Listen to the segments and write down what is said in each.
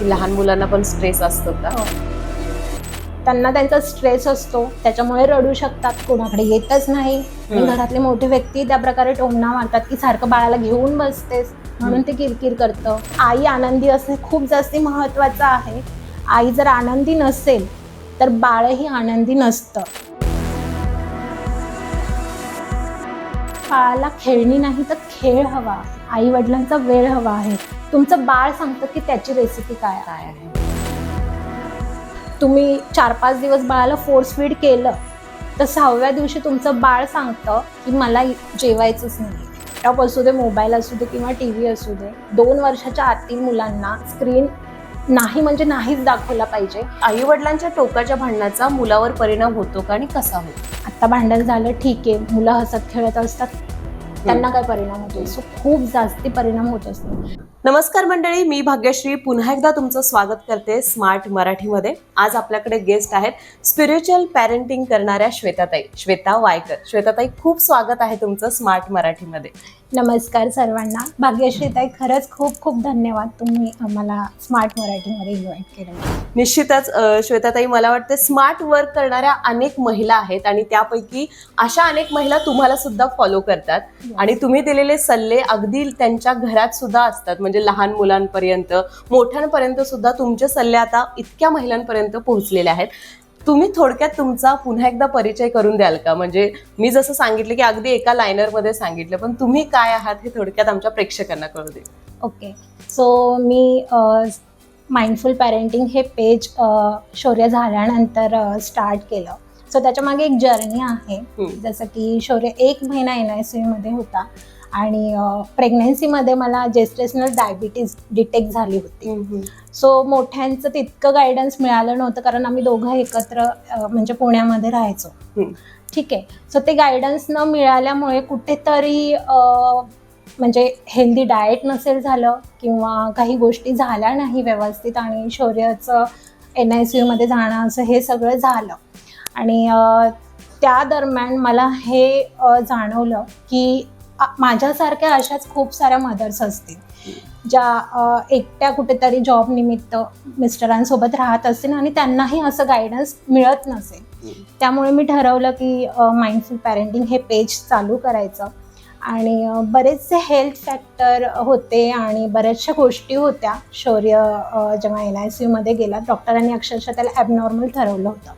की लहान मुलांना पण स्ट्रेस असतो का? हो. त्यांना त्यांचा स्ट्रेस असतो त्याच्यामुळे रडू शकतात कोणाकडे येतच नाही. घरातले मोठे व्यक्ती त्या प्रकारे टोमणा मारतात की सारखं बाळाला घेऊन बसतेस म्हणून ते किरकिर करतं. आई आनंदी असणे खूप जास्ती महत्वाचं आहे. आई जर आनंदी नसेल तर बाळही आनंदी नसतं. बाळाला खेळणी नाही तर खेळ हवा. आई वडिलांचा वेळ हवा आहे. तुमचं बाळ सांगतं की त्याची रेसिपी काय काय आहे? तुम्ही चार पाच दिवस बाळाला फोर्स फीड केलं तर सहाव्या दिवशी तुमचं बाळ सांगतं की मला जेवायचंच नाही लॅपटॉप असू दे मोबाईल असू दे किंवा टी व्ही असू दे दोन वर्षाच्या आतील मुलांना स्क्रीन नाही म्हणजे नाहीच दाखवला पाहिजे. आई वडिलांच्या टोकाच्या भांडणाचा मुलावर परिणाम होतो का आणि कसा होतो? आत्ता भांडण झालं ठीक आहे. मुलं हसत खेळत असतात. त्यांना काय परिणाम होतो सो खूप जास्ती परिणाम होत असतो. नमस्कार मंडळी मी भाग्यश्री. पुन्हा एकदा तुमचं स्वागत करते स्मार्ट मराठीमध्ये. आज आपल्याकडे गेस्ट आहेत स्पिरिच्युअल पॅरेंटिंग करणाऱ्या श्वेताताई. श्वेता वायकर. श्वेताताई खूप स्वागत आहे तुमचं स्मार्ट मराठीमध्ये. नमस्कार सर्वांना. भाग्यश्रीताई खरंच खूप खूप धन्यवाद तुम्ही आम्हाला स्मार्ट मराठीमध्ये इन्व्हाइट केलं. निश्चितच श्वेताताई मला वाटते स्मार्ट वर्क करणाऱ्या अनेक महिला आहेत आणि त्यापैकी अशा अनेक महिला तुम्हाला सुद्धा फॉलो करतात. आणि तुम्ही दिलेले सल्ले अगदी त्यांच्या घरात सुद्धा असतात. म्हणजे लहान मुलांपर्यंत मोठ्यांपर्यंत सुद्धा तुमचे सल्ले आता इतक्या महिलांपर्यंत पोहोचलेले आहेत. तुम्ही थोडक्यात तुमचा पुन्हा एकदा परिचय करून द्याल का? म्हणजे मी जसं सांगितलं की अगदी एका लायनरमध्ये सांगितलं पण तुम्ही काय आहात हे थोडक्यात आमच्या प्रेक्षकांना कळू दे. ओके. सो मी माइंडफुल पॅरेंटिंग हे पेज शौर्य झाल्यानंतर स्टार्ट केलं. सो त्याच्यामागे एक जर्नी आहे. जसं की शौर्य एक महिना एन आय सी मध्ये होता. आणि प्रेग्नन्सीमध्ये मला जेस्टेशनल डायबिटीज डिटेक्ट झाली होती. सो मोठ्यांचं तितकं गायडन्स मिळालं नव्हतं कारण आम्ही दोघं एकत्र म्हणजे पुण्यामध्ये राहायचो. ठीक आहे. सो ते गायडन्स न मिळाल्यामुळे कुठेतरी म्हणजे हेल्दी डाएट नसेल झालं किंवा काही गोष्टी झाल्या नाही व्यवस्थित आणि शौर्याचं एन आय सी यूमध्ये जाणं असं हे सगळं झालं. आणि त्या दरम्यान मला हे जाणवलं की माझ्यासारख्या अशाच खूप साऱ्या मदर्स असतील. ज्या एकट्या कुठेतरी जॉब निमित्त मिस्टरांसोबत राहत असतील आणि त्यांनाही असं गायडन्स मिळत नसेल. त्यामुळे मी ठरवलं की माइंडफुल पॅरेंटिंग हे पेज चालू करायचं. आणि बरेचसे हेल्थ फॅक्टर होते आणि बऱ्याचशा गोष्टी होत्या. शौर्य जेव्हा एन आय सी यूमध्ये गेला डॉक्टरांनी अक्षरशः त्याला ॲबनॉर्मल ठरवलं होतं.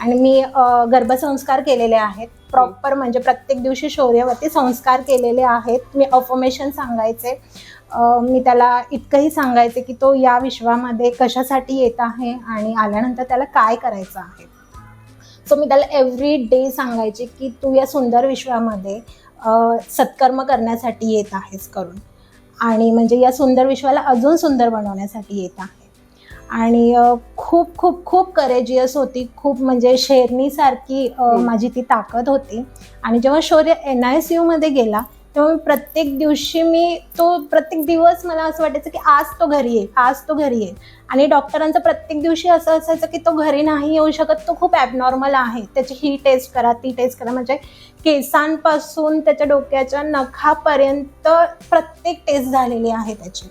आणि मी गर्भसंस्कार केलेले आहेत. प्रॉपर म्हणजे प्रत्येक दिवशी शौर्यवरती संस्कार केलेले आहेत. मी अफर्मेशन सांगायचे. मी त्याला इतकंही सांगायचे की तो या विश्वामध्ये कशासाठी येत आहे आणि आल्यानंतर त्याला काय करायचं आहे. सो मी त्याला एव्हरी डे सांगायचे की तू या सुंदर विश्वामध्ये सत्कर्म करण्यासाठी येत आहेस करून. आणि म्हणजे या सुंदर विश्वाला अजून सुंदर बनवण्यासाठी येत आहे. आणि खूप खूप खूप करेजियस होती. खूप म्हणजे हम्म. माझी ती ताकद होती. आणि जेव्हा शौर्य एन आय सी यूमध्ये गेला तेव्हा मी प्रत्येक दिवशी मी तो प्रत्येक दिवस मला असं वाटायचं की आज तो घरी येईल आज तो घरी येईल. आणि डॉक्टरांचं प्रत्येक दिवशी असं असायचं की तो घरी नाही येऊ शकत तो खूप ॲबनॉर्मल आहे. त्याची ही टेस्ट करा ती टेस्ट करा. म्हणजे केसांपासून त्याच्या डोक्याच्या नखापर्यंत प्रत्येक टेस्ट झालेली आहे त्याची.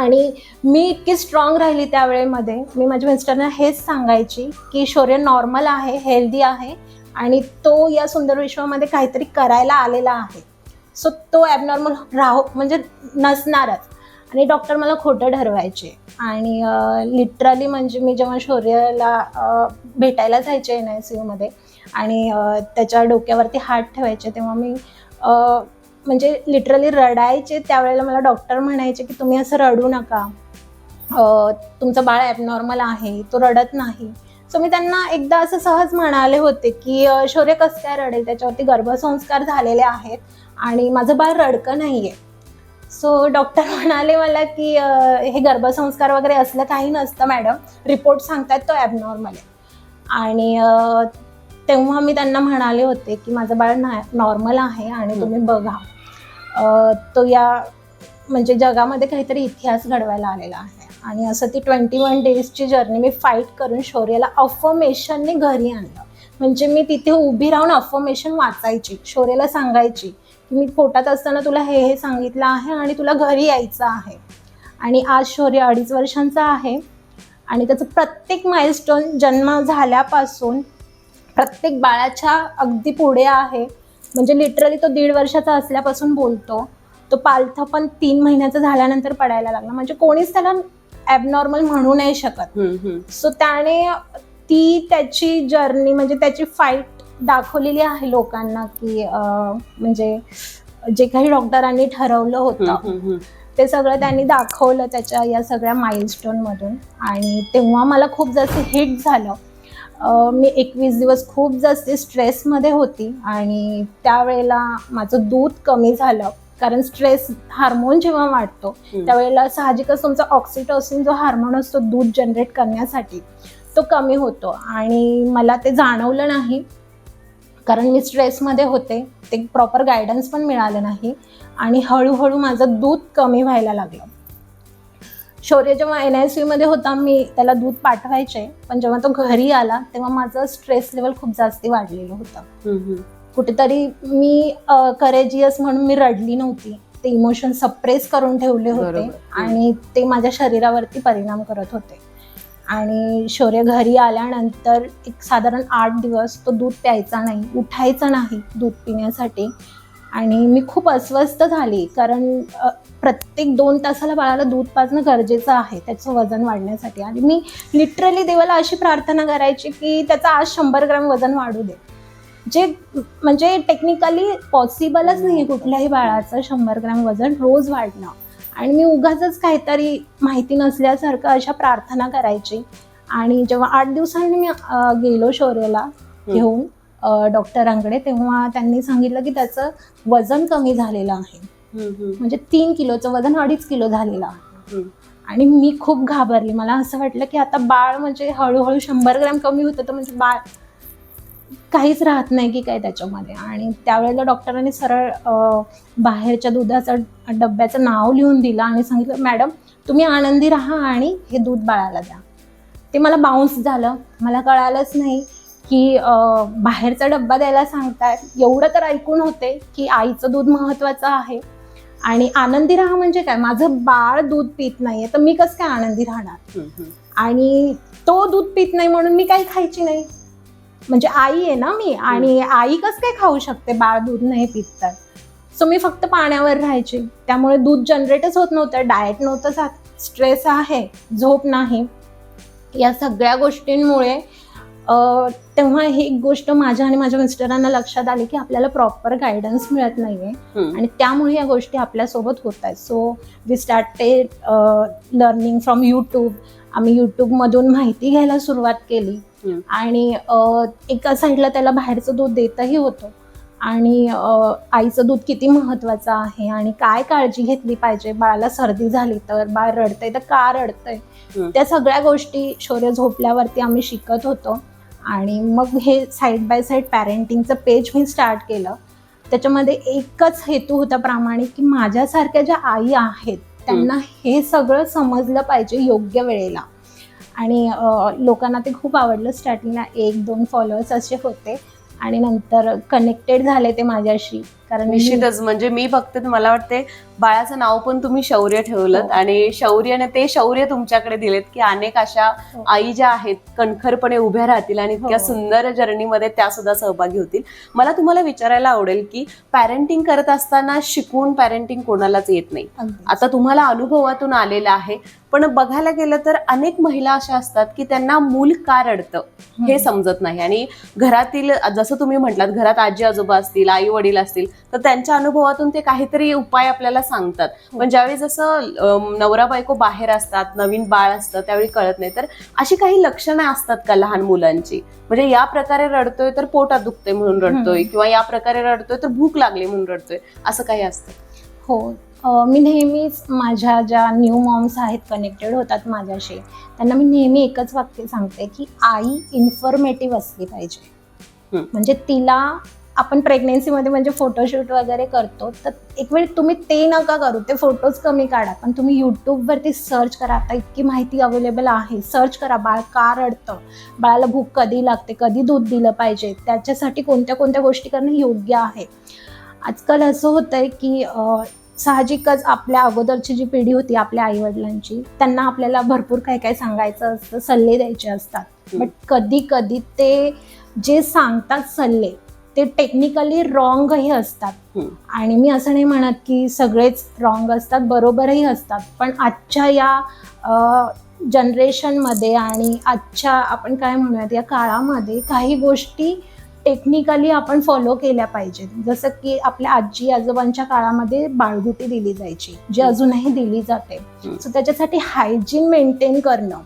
आणि मी इतकी स्ट्रॉंग राहिली त्यावेळेमध्ये मी माझ्या मिस्टरना हेच सांगायची की शौर्य नॉर्मल आहे हेल्दी आहे आणि तो या सुंदर विश्वामध्ये काहीतरी करायला आलेला आहे. सो तो ॲबनॉर्मल राहो म्हणजे नसणारच. आणि डॉक्टर मला खोटं ठरवायचे. आणि लिटरली म्हणजे मी जेव्हा शौर्यला भेटायला जायचे एन आय सी यूमध्ये आणि त्याच्या डोक्यावरती हात ठेवायचे तेव्हा मी म्हणजे लिटरली रडायचे त्यावेळेला मला डॉक्टर म्हणायचे की तुम्ही असं रडू नका. तुमचं बाळ ॲबनॉर्मल आहे तो रडत नाही. सो मी त्यांना एकदा असं सहज म्हणाले होते की शौर्य कसं काय रडेल? त्याच्यावरती गर्भसंस्कार झालेले आहेत आणि माझं बाळ रडकं नाही आहे सो डॉक्टर म्हणाले मला की हे गर्भसंस्कार वगैरे असलं काही नसतं मॅडम रिपोर्ट सांगतायत तो ॲबनॉर्मल आहे. आणि तेव्हा मी त्यांना म्हणाले होते की माझं बाळ नॉर्मल आहे आणि तुम्ही बघा. तो या म्हणजे जगामध्ये काहीतरी इतिहास घडवायला आलेला आहे. आणि असं ती ट्वेंटी वन डेजची जर्नी मी फाईट करून शौर्याला अफर्मेशनने घरी आणलं. म्हणजे मी तिथे उभी राहून अफर्मेशन वाचायची शौर्याला सांगायची की मी पोटात असताना तुला हे हे सांगितलं आहे आणि तुला घरी यायचं आहे. आणि आज शौर्य अडीच वर्षांचा आहे आणि त्याचं प्रत्येक माइलस्टोन जन्म झाल्यापासून प्रत्येक बाळाच्या अगदी पुढे आहे. म्हणजे लिटरली तो दीड वर्षाचा असल्यापासून बोलतो. तो पालथा पण तीन महिन्याचा झाल्यानंतर पडायला लागला. म्हणजे कोणीच त्याला ॲबनॉर्मल म्हणू नाही शकत. सो त्याने ती त्याची जर्नी म्हणजे त्याची फाईट दाखवलेली आहे लोकांना की म्हणजे जे काही डॉक्टरांनी ठरवलं होतं. ते सगळं त्यांनी दाखवलं त्याच्या या सगळ्या माइलस्टोनमधून आणि तेव्हा मला खूप जास्त हिट झालं. मी एकवीस दिवस खूप जास्त स्ट्रेसमध्ये होती आणि त्यावेळेला माझं दूध कमी झालं. कारण स्ट्रेस हार्मोन जेव्हा वाढतो. त्यावेळेला साहजिकच तुमचा ऑक्सिटोसिन जो हार्मोन असतो दूध जनरेट करण्यासाठी तो कमी होतो. आणि मला ते जाणवलं नाही. कारण मी स्ट्रेसमध्ये होते ते प्रॉपर गायडन्स पण मिळालं नाही. आणि हळूहळू माझं दूध कमी व्हायला लागलं. शौर्य जेव्हा एन आय सी मध्ये होता मी त्याला दूध पाठवायचे. पण जेव्हा तो घरी आला तेव्हा माझं स्ट्रेस लेवल खूप जास्ती वाढलेलं होतं. कुठेतरी मी करेजियस म्हणून मी रडली नव्हती. ते इमोशन सप्रेस करून ठेवले होते. आणि ते माझ्या शरीरावरती परिणाम करत होते. आणि शौर्य घरी आल्यानंतर एक साधारण आठ दिवस तो दूध प्यायचा नाही उठायचा नाही दूध पिण्यासाठी. आणि मी खूप अस्वस्थ झाली कारण प्रत्येक दोन तासाला बाळाला दूध पाजणं गरजेचं आहे त्याचं वजन वाढण्यासाठी. आणि मी लिटरली देवाला अशी प्रार्थना करायची की त्याचं आज शंभर ग्रॅम वजन वाढू दे. जे म्हणजे टेक्निकली पॉसिबलच नाही कुठल्याही बाळाचं शंभर ग्रॅम वजन रोज वाढणं. आणि मी उगाच काहीतरी माहिती नसल्यासारखं अशा प्रार्थना करायची. आणि जेव्हा आठ दिवसांनी मी गेलो शौर्यला घेऊन डॉक्टरांकडे तेव्हा त्यांनी सांगितलं की त्याचं वजन कमी झालेलं आहे. म्हणजे तीन किलोचं वजन अडीच किलो झालेलं. आणि मी खूप घाबरली. मला असं वाटलं की आता बाळ म्हणजे हळूहळू शंभर ग्रॅम कमी होतं तर म्हणजे बाळ काहीच राहत नाही की काय त्याच्यामध्ये. आणि त्यावेळेला डॉक्टरांनी सरळ बाहेरच्या दुधाचं डब्याचं नाव लिहून दिलं आणि सांगितलं मॅडम तुम्ही आनंदी राहा आणि हे दूध बाळाला द्या. ते मला बाउन्स झालं. मला कळालंच नाही की बाहेरचा डब्बा द्यायला सांगतात एवढं तर ऐकून होते की आईचं दूध महत्त्वाचं आहे. आणि आनंदी राहा म्हणजे काय? माझं बाळ दूध पित नाहीये तर मी कसं काय आनंदी राहणार. आणि तो दूध पित नाही म्हणून मी काही खायची नाही. म्हणजे आई आहे ना मी आणि आई कसं काय खाऊ शकते बाळ दूध नाही पित तर? सो मी फक्त पाण्यावर राहायची. त्यामुळे दूध जनरेटच होत नव्हतं डाएट नव्हतं जात. स्ट्रेस आहे झोप नाही. या सगळ्या गोष्टींमुळे तेव्हा ही एक गोष्ट माझ्या आणि माझ्या मिस्टरांना लक्षात आली की आपल्याला प्रॉपर गायडन्स मिळत नाहीये. आणि त्यामुळे या गोष्टी आपल्यासोबत होत आहेत. So we started learning from YouTube आम्ही यूट्यूबमधून माहिती घ्यायला सुरुवात केली. आणि अ, एका साईडला त्याला बाहेरचं दूध देतही होतो. आणि अ, आईचं दूध किती महत्त्वाचं आहे आणि काय काळजी घेतली पाहिजे? बाळाला सर्दी झाली तर बाळ रडतंय तर का रडतंय. त्या सगळ्या गोष्टी शौर्य झोपल्यावरती आम्ही शिकत होतो. आणि मग हे साईड बाय साईड पॅरेंटिंगचं पेज मी स्टार्ट केलं. त्याच्यामध्ये एकच हेतू होता प्रामाणिक की माझ्यासारख्या ज्या आई आहेत त्यांना हे सगळं समजलं पाहिजे योग्य वेळेला. आणि लोकांना ते खूप आवडलं स्टार्टिंगला एक दोन फॉलोअर्स असे होते. आणि नंतर कनेक्टेड झाले ते माझ्याशी. कारण निश्चितच म्हणजे मी बघते तर मला वाटते बाळाचं नाव पण तुम्ही शौर्य ठेवलं हो. आणि शौर्याने ते शौर्य तुमच्याकडे दिलेत की अनेक अशा हो. आई ज्या आहेत कणखरपणे उभ्या राहतील आणि इतक्या हो. सुंदर जर्नीमध्ये त्या सुद्धा सहभागी होतील मला तुम्हाला विचारायला आवडेल की पॅरेंटिंग करत असताना शिकवून पॅरेंटिंग कोणालाच येत नाही. आता तुम्हाला अनुभवातून आलेलं आहे पण बघायला गेलं तर अनेक महिला अशा असतात की त्यांना मूल का रडतं हे. समजत नाही आणि घरातील जसं तुम्ही म्हटलात घरात आजी आजोबा असतील आई वडील असतील तर त्यांच्या अनुभवातून ते काहीतरी उपाय आपल्याला सांगतात. हो. पण ज्यावेळी जसं नवरा बायको बाहेर असतात नवीन बाळ असतं त्यावेळी कळत नाही. तर अशी काही लक्षणं असतात का लहान मुलांची? म्हणजे या प्रकारे रडतोय तर पोटात दुखतंय म्हणून रडतोय. किंवा या प्रकारे रडतोय तर भूक लागली म्हणून रडतोय. असं काही असतं? हो. मी नेहमीच माझ्या ज्या न्यू मॉम्स आहेत कनेक्टेड होतात माझ्याशी त्यांना मी नेहमी एकच वाक्य सांगते की आई इन्फॉर्मेटिव्ह असली पाहिजे. म्हणजे तिला आपण प्रेग्नेन्सीमध्ये म्हणजे फोटोशूट वगैरे करतो तर एक वेळ तुम्ही ते नका करू ते फोटोज कमी काढा. पण तुम्ही यूट्यूबवरती सर्च करा. आता इतकी माहिती अवेलेबल आहे. सर्च करा बाळ का रडतं? बाळाला भूक कधी लागते? कधी दूध दिलं पाहिजे? त्याच्यासाठी कोणत्या कोणत्या गोष्टी करणं योग्य आहे? आजकाल असं होतं आहे की साहजिकच आपल्या अगोदरची जी पिढी होती आपल्या आईवडिलांची त्यांना आपल्याला भरपूर काय काय सांगायचं असतं सल्ले द्यायचे असतात. बट कधी कधी ते जे सांगतात सल्ले ते टेक्निकली रॉंगही असतात. आणि मी असं नाही म्हणत की सगळेच रॉंग असतात बरोबरही असतात पण आजच्या या जनरेशनमध्ये आणि आजच्या आपण काय म्हणूयात या काळामध्ये काही गोष्टी टेक्निकली आपण फॉलो केल्या पाहिजेत जसं की आपल्या आजी आजोबांच्या काळामध्ये बाळगुटी दिली जायची जी. अजूनही दिली जाते. सो त्याच्यासाठी हायजीन मेंटेन करणं.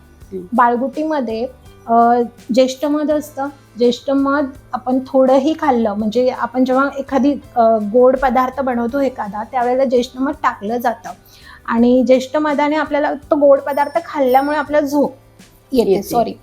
बाळगुटीमध्ये ज्येष्ठ मध असतं. ज्येष्ठ मध आपण थोडंही खाल्लं म्हणजे आपण जेव्हा एखादी गोड पदार्थ बनवतो एखादा त्यावेळेला ज्येष्ठ मध टाकलं जातं. आणि ज्येष्ठ मधाने आपल्याला तो गोड पदार्थ खाल्ल्यामुळे आपल्याला झोप येते. सॉरी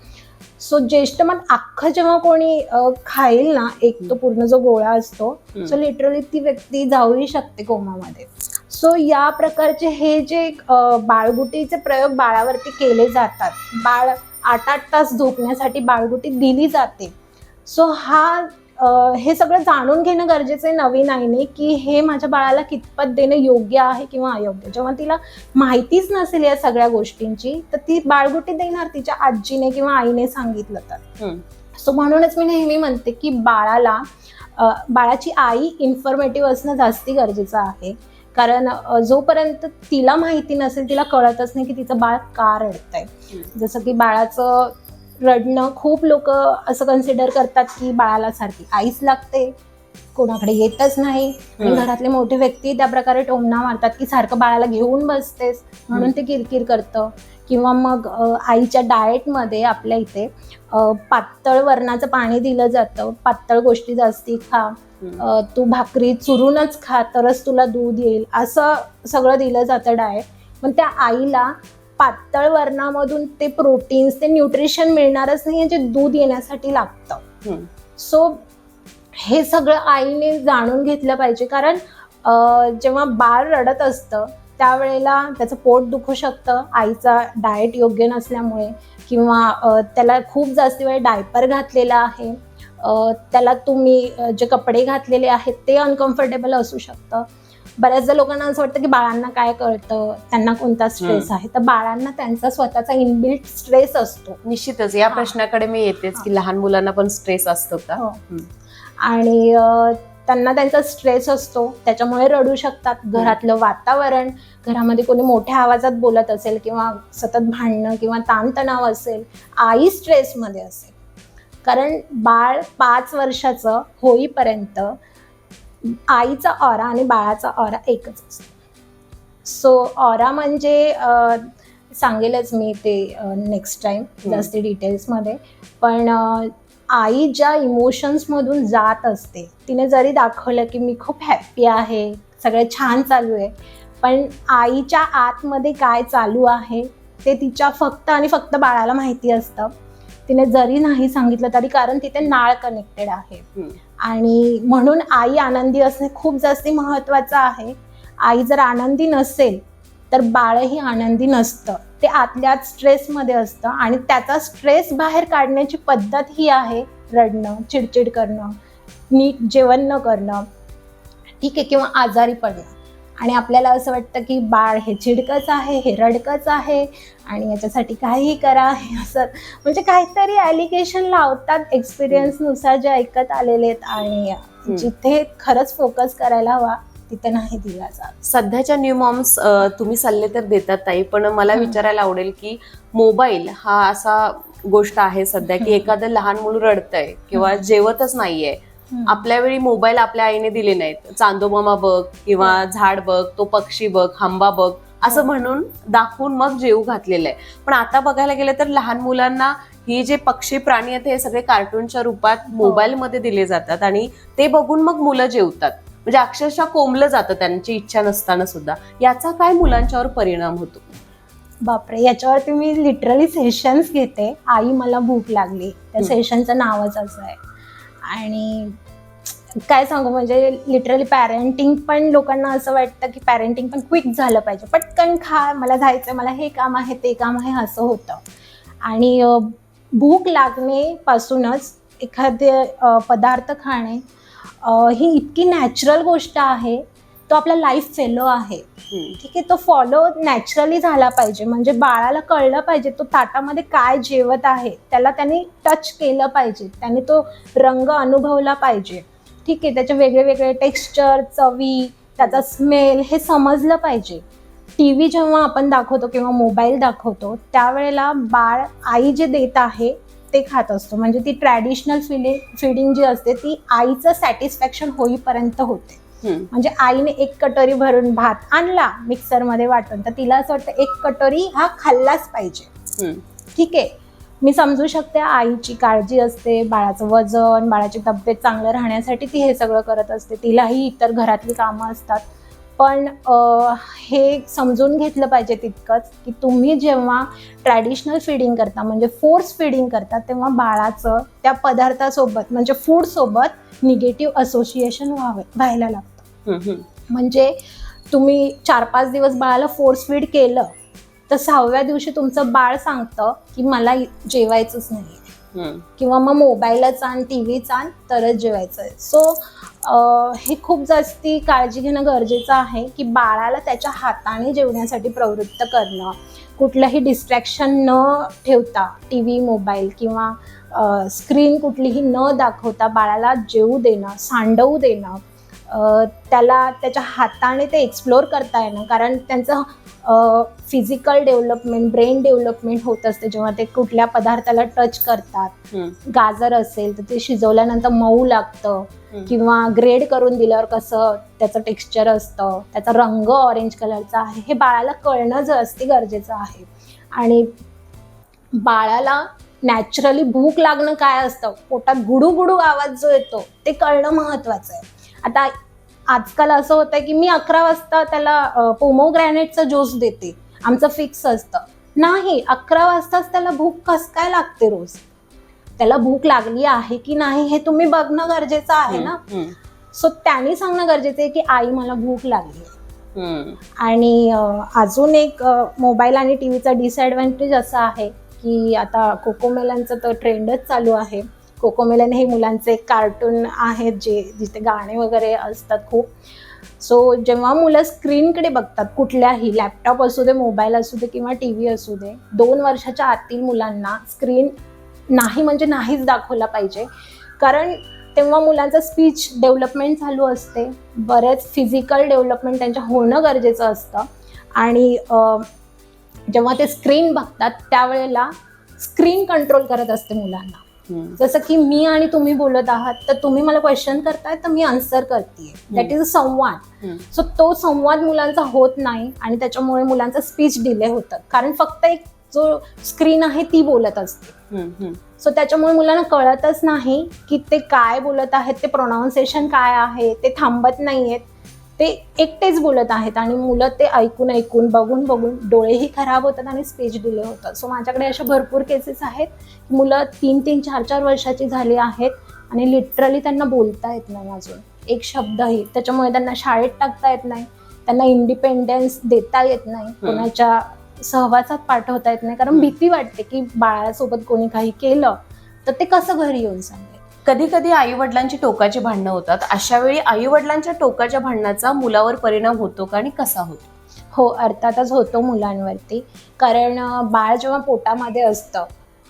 सो ज्येष्ठ मध अख्खं जेव्हा कोणी खाईल ना एक तो पूर्ण जो गोळा असतो. सो लिटरली ती व्यक्ती जाऊही शकते कोमामध्ये. सो या प्रकारचे हे जे बाळगुटीचे प्रयोग बाळावरती केले जातात. बाळ आठ आठ तास झोपण्यासाठी बाळगुटी दिली जाते. सो हा हे सगळं जाणून घेणं गरजेचं आहे नवीन आईने की हे माझ्या बाळाला कितपत देणं योग्य आहे किंवा अयोग्य. जेव्हा तिला माहितीच नसेल या सगळ्या गोष्टींची तर ती बाळगुटी देणार तिच्या आजीने किंवा आईने सांगितलं तर. सो म्हणूनच मी नेहमी म्हणते की बाळाला बाळाची आई इन्फॉर्मेटिव्ह असणं जास्ती गरजेचं आहे. कारण जोपर्यंत तिला माहिती नसेल तिला कळतच नाही की तिचं बाळ का रडतंय. हम्म. जसं की बाळाचं रडणं खूप लोक असं कन्सिडर करतात की बाळाला सारखी आईच लागते कोणाकडे येतच नाही. घरातले मोठे व्यक्ती त्या प्रकारे टोमणा मारतात की सारखं बाळाला घेऊन बसतेस म्हणून ते किरकिर करतं. किंवा मग आईच्या डाएटमध्ये आपल्या इथे पातळ वरणाचं पाणी दिलं जातं. पातळ गोष्टी जास्ती खा. तू भाकरी चुरूनच खा तरच तुला दूध येईल. असं सगळं दिलं जातं डाएट पण त्या आईला पातळ वर्णामधून ते प्रोटीन्स ते न्यूट्रिशन मिळणारच नाही जे दूध येण्यासाठी लागतं. सो हे सगळं आईने जाणून घेतलं पाहिजे. कारण जेव्हा बाळ रडत असतं त्यावेळेला त्याचं पोट दुखू शकतं. आईचा डाएट योग्य नसल्यामुळे किंवा त्याला खूप जास्त वेळ डायपर घातलेला आहे. त्याला तुम्ही जे कपडे घातलेले आहेत ते अनकम्फर्टेबल असू शकतं. बऱ्याचदा लोकांना असं वाटतं की बाळांना काय कळतं? त्यांना कोणता स्ट्रेस आहे? तर बाळांना त्यांचा स्वतःचा इनबिल्ट स्ट्रेस असतो. निश्चितच. या. प्रश्नाकडे मी येतेच की लहान मुलांना पण स्ट्रेस असतो का? हो. आणि त्यांना त्यांचा स्ट्रेस असतो. त्याच्यामुळे रडू शकतात. घरातलं वातावरण घरामध्ये कोणी मोठ्या आवाजात बोलत असेल किंवा सतत भांडणं किंवा ताणतणाव असेल आई स्ट्रेसमध्ये असेल. कारण बाळ पाच वर्षाचं होईपर्यंत आईचा ऑरा आणि बाळाचा ऑरा एकच असतो. सो ऑरा म्हणजे सांगेलच मी ते नेक्स्ट टाइम हम्म. जास्ती डिटेल्समध्ये पण आई ज्या इमोशन्समधून जात असते तिने जरी दाखवलं की मी खूप हॅप्पी आहे सगळं छान चालू आहे पण आईच्या आतमध्ये काय चालू आहे ते तिच्या फक्त आणि फक्त बाळाला माहिती असतं. तिने जरी नाही सांगितलं तरी कारण तिथे नाळ कनेक्टेड आहे. आणि म्हणून आई आनंदी असणे खूप जास्ती महत्त्वाचं आहे. आई जर आनंदी नसेल तर बाळही आनंदी नसतं. ते आतल्यात स्ट्रेसमध्ये असतं आणि त्याचा स्ट्रेस बाहेर काढण्याची पद्धत ही आहे रडणं चिडचिड करणं नीट जेवण न करणं. ठीक आहे किंवा आजारी पडणं. आणि आपल्याला असं वाटतं की बाळ हे चिडकंच आहे हे रडकंच आहे आणि याच्यासाठी काहीही करा हे असं म्हणजे काहीतरी ॲलिगेशन लावतात एक्सपिरियन्सनुसार जे ऐकत आलेले आहेत आणि जिथे खरंच फोकस करायला हवा तिथे नाही दिला जात सध्याच्या न्यू मॉम्स तुम्ही सल्ले तर देतात ताई पण मला. विचारायला आवडेल की मोबाईल हा असा गोष्ट आहे सध्या की. एखादं लहान मूल रडतंय किंवा जेवतच नाहीये आपल्या वेळी मोबाईल आपल्या आईने दिले नाहीत. चांदोमामा बघ किंवा झाड बघ तो पक्षी बघ हंबा बघ असं. म्हणून दाखवून मग जेऊ घातलेलं आहे. पण आता बघायला गेलं तर लहान मुलांना ही जे पक्षी प्राणी आहेत हे सगळे कार्टूनच्या रूपात हो. मोबाईलमध्ये दिले जातात आणि ते बघून मग मुलं जेवतात. म्हणजे अक्षरशः कोंबलं जातं त्यांची इच्छा नसताना सुद्धा. याचा काय मुलांच्यावर परिणाम होतो? बापरे याच्यावरती मी लिटरली सेशन्स घेते. आई मला भूक लागली. त्या. सेशनचं नावच असं आहे. आणि काय सांगू म्हणजे लिटरली पॅरेंटिंग पण लोकांना असं वाटतं की पॅरेंटिंग पण क्विक झालं पाहिजे. पटकन खा मला जायचं मला हे काम आहे ते काम आहे असं होतं. आणि भूक लागणेपासूनच एखादे पदार्थ खाणे ही इतकी नॅचरल गोष्ट आहे तो आपला लाईफ फेलो आहे. ठीक आहे तो फॉलो नॅचरली झाला पाहिजे. म्हणजे बाळाला कळलं पाहिजे तो ताटामध्ये काय जेवत आहे त्याला त्यांनी टच केलं पाहिजे. त्याने तो रंग अनुभवला पाहिजे. ठीक आहे त्याचे वेगळे वेगळे टेक्स्चर चवी त्याचा स्मेल हे समजलं पाहिजे. टी व्ही जेव्हा आपण दाखवतो किंवा मोबाईल दाखवतो त्यावेळेला बाळ आई जे देत आहे ते खात असतो. म्हणजे ती ट्रॅडिशनल फिलिंग फिडिंग जी असते ती आईचं सॅटिस्फॅक्शन होईपर्यंत होते. म्हणजे आईने एक कटोरी भरून भात आणला मिक्सरमध्ये वाटून तर तिला असं वाटतं एक कटोरी हा खाल्लाच पाहिजे. ठीक आहे मी समजू शकते आईची काळजी असते बाळाचं वजन बाळाची तब्येत चांगलं राहण्यासाठी ती हे सगळं करत असते तिलाही इतर घरातली कामं असतात पण हे समजून घेतलं पाहिजे तितकंच की तुम्ही जेव्हा ट्रॅडिशनल फिडिंग करता म्हणजे फोर्स फिडिंग करता तेव्हा बाळाचं त्या पदार्थासोबत म्हणजे फूडसोबत निगेटिव्ह असोसिएशन व्हावे व्हायला लागतं. म्हणजे तुम्ही चार पाच दिवस बाळाला फोर्स फीड केलं तर सहाव्या दिवशी तुमचं बाळ सांगतं की मला जेवायचंच नाही. किंवा मग मोबाईलच आण टी व्हीच आण तरच जेवायचं आहे. सो हे खूप जास्ती काळजी घेणं गरजेचं आहे की बाळाला त्याच्या हाताने जेवण्यासाठी प्रवृत्त करणं. कुठलंही डिस्ट्रॅक्शन न ठेवता टी व्ही मोबाईल किंवा स्क्रीन कुठलीही न दाखवता बाळाला जेवू देणं सांडवू देणं त्याला त्याच्या हाताने ते एक्सप्लोर करता येणं. कारण त्यांचं फिजिकल डेव्हलपमेंट ब्रेन डेव्हलपमेंट होत असते. जेव्हा ते कुठल्या पदार्थाला टच करतात. गाजर असेल तर ते शिजवल्यानंतर मऊ लागतं. किंवा ग्रेड करून दिल्यावर कसं त्याचं टेक्स्चर असतं. त्याचा रंग ऑरेंज कलरचा आहे. हे बाळाला कळणं जास्ती गरजेचं आहे. आणि बाळाला नॅचरली भूक लागणं काय असतं? पोटात गुडू गुडू आवाज जो येतो ते कळणं महत्वाचं आहे. आता आजकाल असं होतं की मी अकरा वाजता त्याला पोमोग्रॅनेटचा ज्यूस देते. आमचं फिक्स असतं. नाही अकरा वाजताच त्याला भूक कस काय लागते रोज. त्याला भूक लागली आहे की नाही हे तुम्ही बघणं गरजेचं आहे ना. सो त्यांनी सांगणं गरजेचं आहे की आई मला भूक लागली. आणि अजून एक मोबाईल आणि टी व्हीचा डिसएडव्हान्टेज असा आहे की आता कोकोमेलनचं तर ट्रेंडच चालू आहे. कोकोमेलन हे मुलांचे कार्टून आहेत जे जिथे गाणे वगैरे असतात खूप. सो जेव्हा मुलं स्क्रीनकडे बघतात कुठल्याही लॅपटॉप असू दे मोबाईल असू दे किंवा टी व्ही असू दे दोन वर्षाच्या आतील मुलांना स्क्रीन नाही म्हणजे नाहीच दाखवला पाहिजे. कारण तेव्हा मुलांचं स्पीच डेव्हलपमेंट चालू असते बरेच फिजिकल डेव्हलपमेंट त्यांच्या होणं गरजेचं असतं. आणि जेव्हा ते स्क्रीन बघतात त्यावेळेला स्क्रीन कंट्रोल करत असते मुलांना. जसं की मी आणि तुम्ही बोलत आहात तर तुम्ही मला क्वेश्चन करताय तर मी आन्सर करते दॅट इज अ संवाद. सो तो संवाद मुलांचा होत नाही आणि त्याच्यामुळे मुलांचं स्पीच डिले होतं. कारण फक्त एक जो स्क्रीन आहे ती बोलत असते. सो त्याच्यामुळे मुलांना कळतच नाही की ते काय बोलत आहेत ते प्रोनाऊन्सिएशन काय आहे ते थांबत नाही आहेत ते एकटेच बोलत आहेत आणि मुलं ते ऐकून ऐकून बघून बघून डोळेही खराब होतात आणि स्पीच डिले होतात. सो माझ्याकडे अशा भरपूर केसेस आहेत की मुलं तीन तीन चार चार वर्षाची झाली आहेत आणि लिटरली त्यांना बोलता येत नाही अजून. एक शब्दही. त्याच्यामुळे त्यांना शाळेत टाकता येत नाही. त्यांना इंडिपेंडन्स देता येत नाही. कोणाच्या सहवासात पाठवता येत नाही. कारण भीती वाटते की बाळासोबत कोणी काही केलं तर ते कसं घरी येऊन सांगेल कधी कधी आई वडिलांची टोकाची भांडणं होतात. अशा वेळी आई वडिलांच्या टोकाच्या भांडणाचा मुलावर परिणाम होतो का आणि कसा होतो? हो अर्थातच होतो मुलांवरती. कारण बाळ जेव्हा पोटामध्ये असतं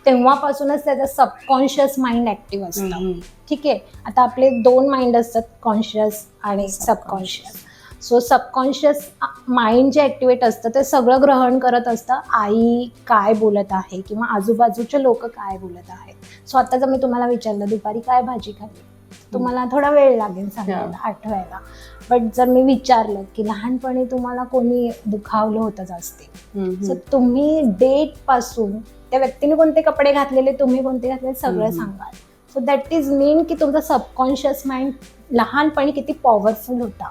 तेव्हापासूनच त्याचं सबकॉन्शियस माइंड ऍक्टिव्ह असतं. ठीक आहे? आता आपले दोन माइंड असतात कॉन्शियस आणि सबकॉन्शियस सो सबकॉन्शियस माइंड जे ॲक्टिवेट असतं ते सगळं ग्रहण करत असतं आई काय बोलत आहे किंवा आजूबाजूचे लोक काय बोलत आहेत. सो आता जर मी तुम्हाला विचारलं दुपारी काय भाजी खाल्ली तुम्हाला थोडा वेळ लागेल सांगायला आठवायला. बट जर मी विचारलं की लहानपणी तुम्हाला कोणी दुखावलं होतं जास्ती. सो तुम्ही डेटपासून त्या व्यक्तीने कोणते कपडे घातलेले तुम्ही कोणते घातलेले सगळं. सांगाल. सो दॅट इज मीन की तुमचा सबकॉन्शियस माइंड लहानपणी किती पॉवरफुल होता.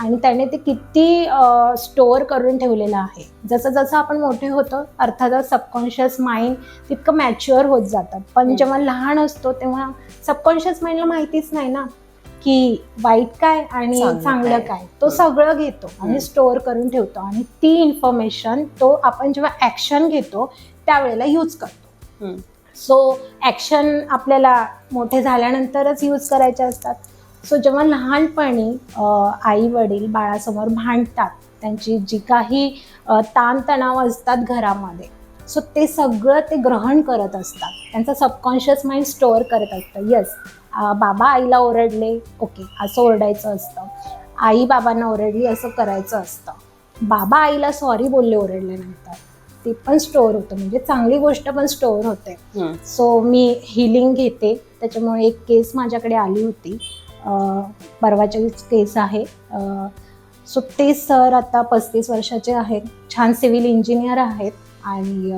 आणि त्याने ते किती स्टोअर करून ठेवलेलं आहे जसं जसं आपण मोठे होतो अर्थातच सबकॉन्शियस माइंड तितकं मॅच्युअर होत जातं पण. जेव्हा लहान असतो तेव्हा सबकॉन्शियस माइंडला माहितीच नाही ना की वाईट काय आणि चांगलं काय. तो. सगळं घेतो आणि. स्टोअर करून ठेवतो आणि ती इन्फॉर्मेशन तो आपण जेव्हा ॲक्शन घेतो त्यावेळेला यूज करतो. सो ॲक्शन आपल्याला मोठे झाल्यानंतरच यूज करायचे असतात सो जेव्हा लहानपणी आई वडील बाळासमोर भांडतात त्यांची जी काही ताणतणाव असतात घरामध्ये सो ते सगळं ते ग्रहण करत असतात. त्यांचं सबकॉन्शियस माइंड स्टोअर करत असतं. येस बाबा आईला ओरडले ओके असं ओरडायचं असतं. आई बाबांना ओरडली असं करायचं असतं. बाबा आईला सॉरी बोलले ओरडल्यानंतर ते पण स्टोअर होतं. म्हणजे चांगली गोष्ट पण स्टोअर होते. सो मी हिलिंग घेते. त्याच्यामुळे एक केस माझ्याकडे आली होती. परवाचीच केस आहे. सो ते सर आता पस्तीस वर्षाचे आहेत. छान सिव्हिल इंजिनियर आहेत आणि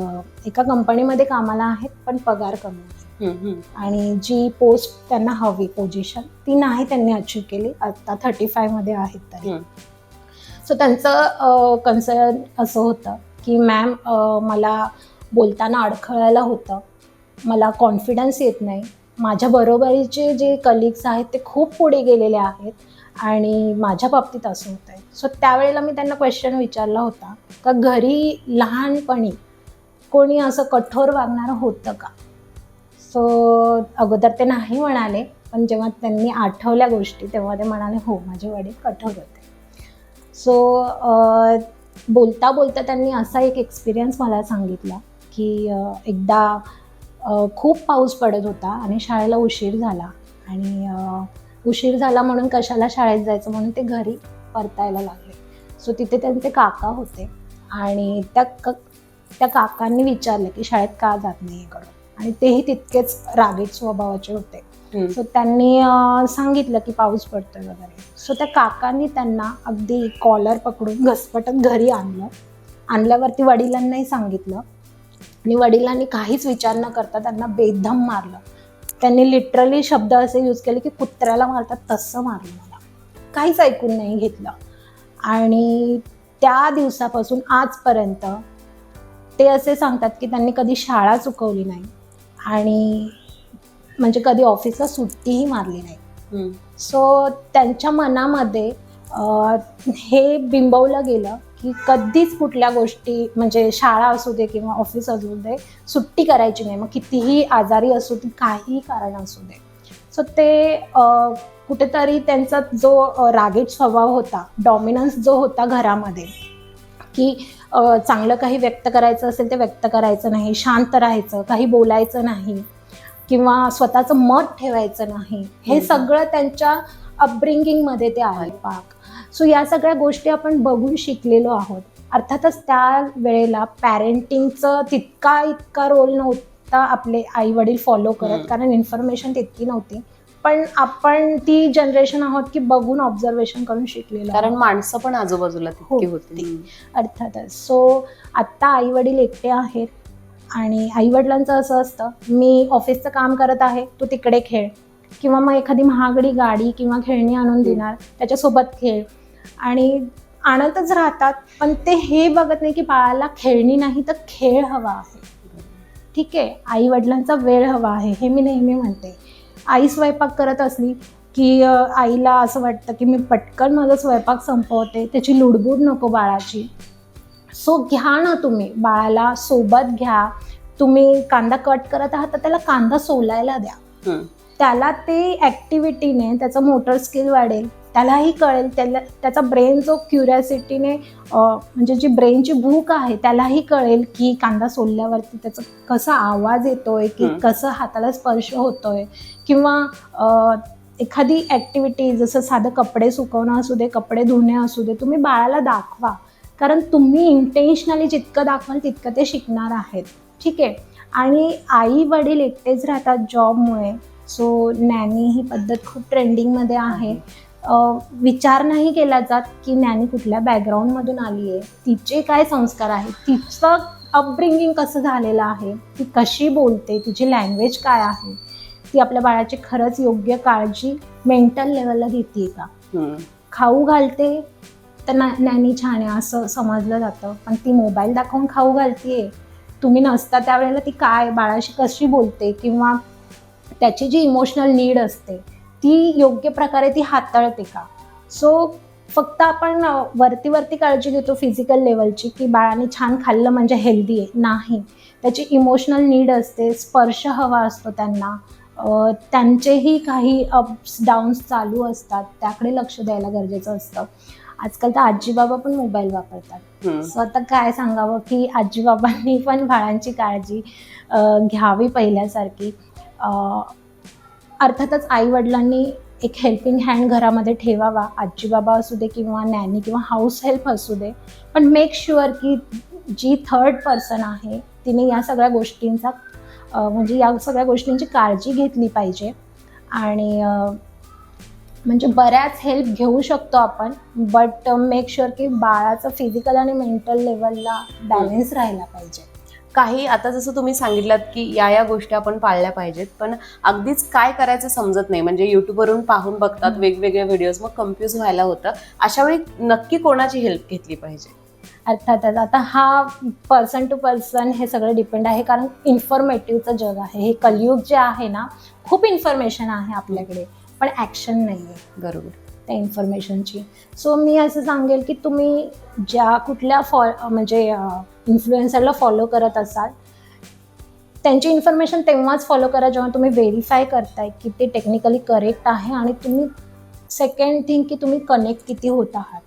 एका कंपनीमध्ये कामाला आहेत पण पगार कमी आहे. आणि जी पोस्ट त्यांना हवी पोझिशन ती नाही त्यांनी अचीव केली. आता थर्टी फायमध्ये आहेत तरी. सो त्यांचं कन्सर्न असं होतं की मॅम मला बोलताना अडखळायला होतं. मला कॉन्फिडन्स येत नाही. माझ्या बरोबरीचे जे कलिग्स आहेत ते खूप पुढे गेलेले आहेत आणि माझ्या बाबतीत असं होतं आहे सो त्यावेळेला मी त्यांना क्वेश्चन विचारला होता का घरी लहानपणी कोणी असं कठोर वागणारं होतं का? सो अगोदर ते नाही म्हणाले पण जेव्हा त्यांनी आठवल्या गोष्टी तेव्हा ते म्हणाले हो माझे वडील कठोर होते. सो बोलता बोलता त्यांनी असा एक एक्सपिरियन्स मला सांगितला की एकदा खूप पाऊस पडत होता आणि शाळेला उशीर झाला. आणि उशीर झाला म्हणून कशाला शाळेत जायचं म्हणून ते घरी परतायला लागले. सो तिथे त्यांचे काका होते आणि त्या क त्या काकांनी विचारलं की शाळेत का जात नाही करून आणि तेही तितकेच रागीट स्वभावाचे होते. सो त्यांनी सांगितलं की पाऊस पडतोय वगैरे. सो त्या काकांनी त्यांना अगदी कॉलर पकडून घसपटत घरी आणलं. आणल्यावरती वडिलांनाही सांगितलं आणि वडिलांनी काहीच विचार न करता त्यांना बेदम मारलं. त्यांनी लिटरली शब्द असे यूज केले की कुत्र्याला मारतात तसं मारलं मला. काहीच ऐकून नाही घेतलं. आणि त्या दिवसापासून आजपर्यंत ते असे सांगतात की त्यांनी कधी शाळा चुकवली नाही आणि म्हणजे कधी ऑफिसला सुट्टीही मारली नाही. सो त्यांच्या मनामध्ये हे बिंबवलं गेलं की कधीच कुठल्या गोष्टी म्हणजे शाळा असू दे किंवा ऑफिस असू दे सुट्टी करायची नाही. मग कितीही आजारी असू दे काहीही कारण असू दे. सो ते कुठेतरी त्यांचा जो रागीट स्वभाव होता डॉमिनन्स जो होता घरामध्ये की चांगलं काही व्यक्त करायचं असेल ते व्यक्त करायचं नाही शांत राहायचं काही बोलायचं नाही किंवा स्वतःचं मत ठेवायचं नाही हे हम्म. सगळं त्यांच्या अपब्रिंगिंगमध्ये ते आहे पाक. सो या सगळ्या गोष्टी आपण बघून शिकलेलो आहोत. अर्थातच त्या वेळेला पॅरेंटिंगचं तितका इतका रोल नव्हता आपले आई वडील फॉलो करत. कारण इन्फॉर्मेशन तितकी नव्हती. पण आपण ती जनरेशन आहोत की बघून ऑब्झर्वेशन करून शिकलेलो कारण. माणसं पण आजूबाजूला तितकी हो, होती. अर्थातच. सो आत्ता आई वडील एकटे आहेत आणि आई वडिलांचं असं असतं मी ऑफिसचं काम करत आहे तू तिकडे खेळ. किंवा मग एखादी महागडी गाडी किंवा खेळणी आणून देणार त्याच्यासोबत खेळ. आणि आणतच राहतात. पण ते हे बघत नाही की बाळाला खेळणी नाही तर खेळ हवा आहे. ठीक आहे आई वडिलांचा वेळ हवा आहे हे मी नेहमी म्हणते. आई स्वयंपाक करत असली की आईला असं वाटतं की मी पटकन माझा स्वयंपाक संपवते त्याची लुडबुड नको बाळाची. सो घ्या ना तुम्ही बाळाला सोबत घ्या. तुम्ही कांदा कट करत आहात तर त्याला कांदा सोलायला द्या. त्याला ते ॲक्टिव्हिटीने त्याचं मोटर स्किल वाढेल. त्यालाही कळेल त्याला त्याचा ब्रेन जो क्युरियासिटीने म्हणजे जी ब्रेनची भूक आहे त्यालाही कळेल की कांदा सोलल्यावरती त्याचा कसा आवाज येतोय की. कसं हाताला स्पर्श होतोय किंवा एखादी ॲक्टिव्हिटी जसं साधं कपडे सुकवणं असू दे कपडे धुणे असू दे तुम्ही बाळाला दाखवा. कारण तुम्ही इंटेन्शनली जितकं दाखवाल तितकं ते शिकणार आहेत. ठीक आहे? आणि आई वडील एकटेच राहतात जॉबमुळे सो नॅनी ही पद्धत खूप ट्रेंडिंगमध्ये आहे. विचार नाही केला जात की नॅनी कुठल्या बॅकग्राऊंडमधून आली आहे. तिचे काय संस्कार आहेत? तिचं अपब्रिंगिंग कसं झालेलं आहे? ती कशी बोलते? तिची लँग्वेज काय आहे? ती आपल्या बाळाची खरंच योग्य काळजी मेंटल लेवलला घेते का. खाऊ घालते तर नॅनी छान आहे असं समजलं जातं. पण ती मोबाईल दाखवून खाऊ घालतीये. तुम्ही नसता त्यावेळेला ती काय? बाळाशी कशी बोलते? किंवा त्याची जी इमोशनल नीड असते ती योग्य प्रकारे ती हाताळते का? सो फक्त आपण वरती वरती काळजी घेतो फिजिकल लेवलची की बाळाने छान खाल्लं म्हणजे हेल्दी आहे नाही. त्याची इमोशनल नीड असते स्पर्श हवा असतो त्यांना. त्यांचेही काही अप्स डाऊन्स चालू असतात त्याकडे लक्ष द्यायला गरजेचं असतं. आजकाल तर आजी बाबा पण मोबाईल वापरतात. सो आता काय सांगावं की आजी बाबांनी पण बाळांची काळजी घ्यावी पहिल्यासारखी. अर्थातच आई वडिलांनी एक हेल्पिंग हँड घरामध्ये ठेवावा. आजी बाबा असू दे किंवा नॅनी किंवा हाऊस हेल्प असू दे. पण मेक शुअर की जी थर्ड पर्सन आहे तिने या सगळ्या गोष्टींचा म्हणजे या सगळ्या गोष्टींची काळजी घेतली पाहिजे. आणि म्हणजे बऱ्याच हेल्प घेऊ शकतो आपण बट मेक शुअर की बाळाचं फिजिकल आणि मेंटल लेवलला बॅलेन्स राहायला पाहिजे. काही आता जसं तुम्ही सांगितलं की या या गोष्टी आपण पाळल्या पाहिजेत पण अगदीच काय करायचं समजत नाही. म्हणजे युट्यूबवरून पाहून बघतात. वेगवेगळे व्हिडिओज मग कन्फ्युज व्हायला होतं. अशा वेळी नक्की कोणाची हेल्प घेतली पाहिजे? अर्थातच आता हा पर्सन टू पर्सन हे सगळं डिपेंड आहे. कारण इन्फॉर्मेटिव्हचं जग आहे. हे कलियुग जे आहे ना खूप इन्फॉर्मेशन आहे आपल्याकडे. पण ॲक्शन नाही आहे बरोबर. त्या इन्फॉर्मेशनची सो मी असं सांगेल की तुम्ही ज्या कुठल्या फॉ म्हणजे इन्फ्लुएन्सरला फॉलो करत असाल त्यांची इन्फॉर्मेशन तेव्हाच फॉलो करा जेव्हा तुम्ही व्हेरीफाय करताय की ते टेक्निकली करेक्ट आहे आणि तुम्ही सेकंड थिंग की तुम्ही कनेक्ट किती होत आहात.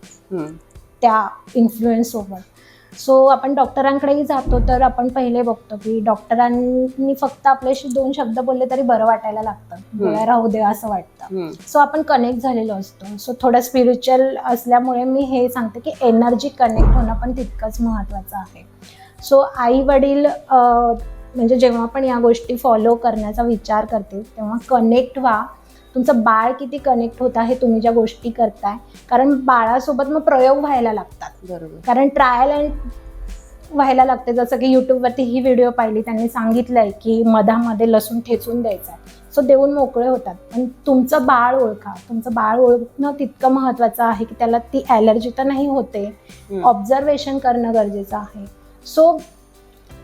त्या इन्फ्लुएन्ससोबत सो आपण डॉक्टरांकडेही जातो तर आपण पहिले बघतो की डॉक्टरांनी फक्त आपल्याशी दोन शब्द बोलले तरी बरं वाटायला लागतं. राहू दे असं वाटतं. सो आपण कनेक्ट झालेलो असतो. सो थोडं स्पिरिच्युअल असल्यामुळे मी हे सांगते की एनर्जी कनेक्ट होणं पण तितकंच महत्त्वाचं आहे. सो आई वडील म्हणजे जेव्हा पण या गोष्टी फॉलो करण्याचा विचार करतील तेव्हा कनेक्ट व्हा. तुमचं बाळ किती कनेक्ट होत आहे तुम्ही ज्या गोष्टी करताय. कारण बाळासोबत मग प्रयोग व्हायला लागतात. बरोबर. कारण ट्रायल अँड व्हायला लागते. जसं की यूट्यूबवरती ही व्हिडिओ पाहिली त्यांनी सांगितलंय की मधामध्ये लसूण ठेचून द्यायचं आहे सो देऊन मोकळे होतात. पण तुमचं बाळ ओळखा. तुमचं बाळ ओळखणं तितकं महत्त्वाचं आहे की त्याला ती ॲलर्जी तर नाही होते. ऑब्झर्वेशन करणं गरजेचं आहे. सो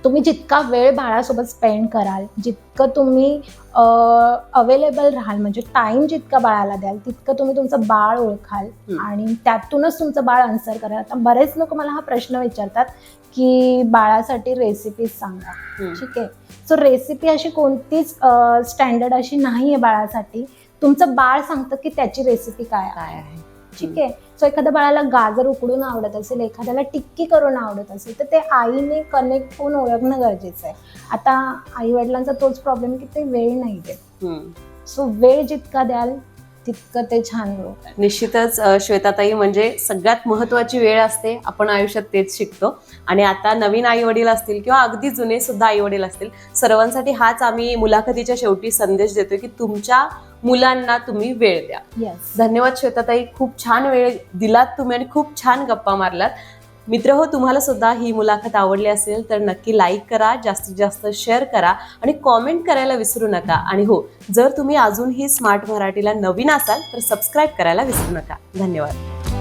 तुम्ही जितका वेळ बाळासोबत स्पेंड कराल जितकं तुम्ही अवेलेबल राहाल म्हणजे टाईम जितका बाळाला द्याल तितकं तुम्ही तुमचं बाळ ओळखाल. आणि त्यातूनच तुमचं बाळ आन्सर कराल. आता बरेच लोक मला हा प्रश्न विचारतात की बाळासाठी रेसिपीज सांगा. ठीक आहे? सो रेसिपी अशी कोणतीच स्टँडर्ड अशी नाही आहे बाळासाठी. तुमचं बाळ सांगतं की त्याची रेसिपी काय आहे? ठीक आहे? सो एखाद्या बाळाला गाजर उकडून आवडत असेल एखाद्याला टिक्की करून आवडत असेल तर ते आईने कनेक्ट होऊन ओळखणं गरजेचं आहे. आता आई वडिलांचा तोच प्रॉब्लेम की ते वेळ नाही देत. सो वेळ जितका द्याल तितकं ते छान निश्चितच श्वेताताई म्हणजे सगळ्यात महत्वाची वेळ असते. आपण आयुष्यात तेच शिकतो. आणि आता नवीन आई वडील असतील किंवा अगदी जुने सुद्धा आई वडील असतील सर्वांसाठी हाच आम्ही मुलाखतीच्या शेवटी संदेश देतोय की तुमच्या मुलांना तुम्ही वेळ द्या. धन्यवाद श्वेताताई. खूप छान वेळ दिलात तुम्ही आणि खूप छान गप्पा मारलात. मित्र हो तुम्हाला सुद्धा ही मुलाखत आवडली असेल तर नक्की लाईक करा जास्तीत जास्त शेअर करा आणि कॉमेंट करायला विसरू नका. आणि हो जर तुम्ही अजूनही स्मार्ट मराठीला नवीन असाल तर सबस्क्राईब करायला विसरू नका. धन्यवाद.